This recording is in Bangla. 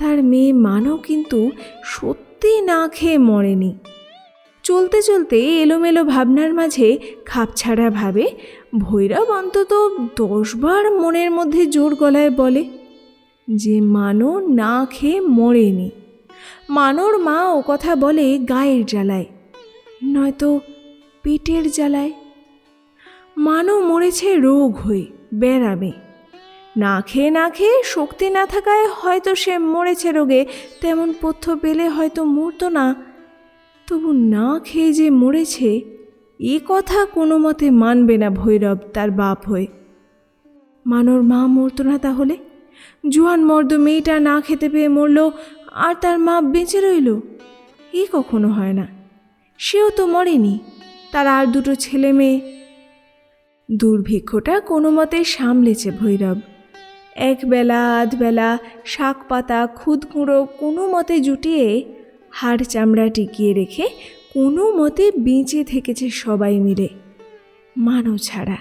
তার মেয়ে মানও কিন্তু সত্যি না খেয়ে মরেনি। চলতে চলতে এলোমেলো ভাবনার মাঝে খাপছাড়া ভাবে ভৈরব অন্তত দশবার মনের মধ্যে জোর গলায় বলে, যে মানো না খেয়ে মরেনি। মানোর মা ও কথা বলে গায়ের জ্বালায়, নয়তো পেটের জ্বালায়। মানো মরেছে রোগ হয়ে, ব্যারামে। না খেয়ে না খেয়ে শক্তি না থাকায় হয়তো সে মরেছে রোগে, তেমন পথ্য পেলে হয়তো মরতো না। তবু না খেয়ে যে মরেছে, এ কথা কোনো মতে মানবে না ভৈরব তার বাপ হয়ে। মানোর মা মরতো না তাহলে? জুয়ান মর্দ মেয়েটা না খেতে পেয়ে মরল, আর তার মা বেঁচে রইল? এ কখনো হয় না। সেও তো মরেনি, তার আর দুটো ছেলে মেয়ে। দুর্ভিক্ষটা কোনো মতে সামলেছে ভৈরব। একবেলা আধবেলা শাক পাতা খুদ কুঁড়ো কোনো মতে জুটিয়ে হাড় চামড়া টিকিয়ে রেখে কোনো মতে বেঁচে থেকেছে সবাই মিলে। মানো ছাড়া